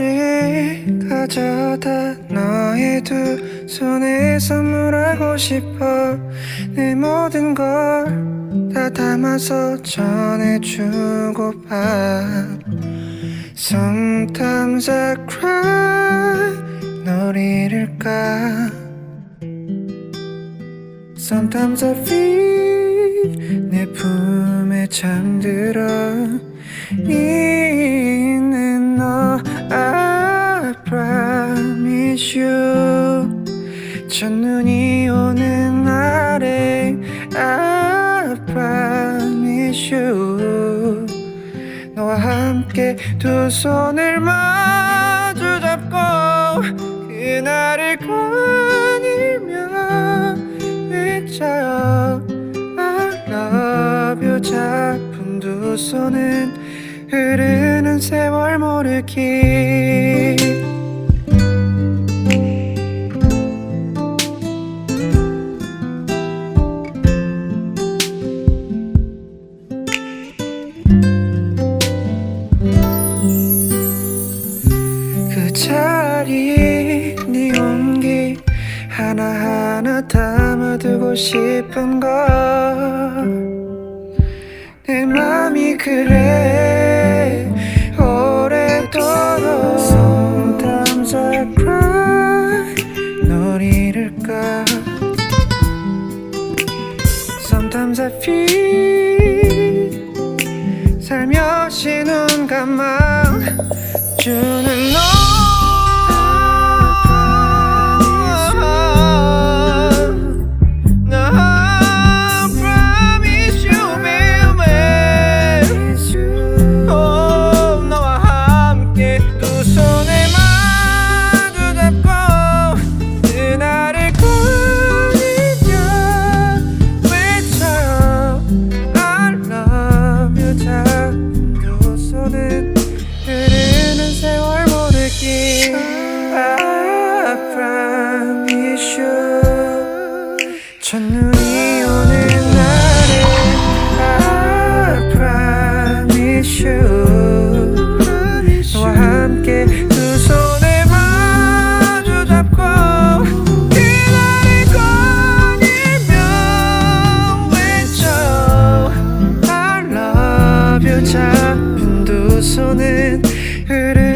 별을 가져다 너의 두 손에 선물하고 싶어. 내 모든 걸 다 담아서 전해주고파 Sometimes I cry 널 잃을까? Sometimes I feel 내 품에 잠들어. 있 첫눈이 오는 날에 I promise you 너와 함께 두 손을 마주 잡고 그날을 거닐며 외쳐요. I love you. 작은 두 손은 흐르는 세월 모르기 담아두고 싶은 걸내 맘이 그래. 오래도록 Sometimes 살며시 눈 감아 주는 너 첫눈이 오는 날에 I promise 너와 함께 두 손을 마주 잡고 그날을 거닐며 외쳐. I love 손은 흐르는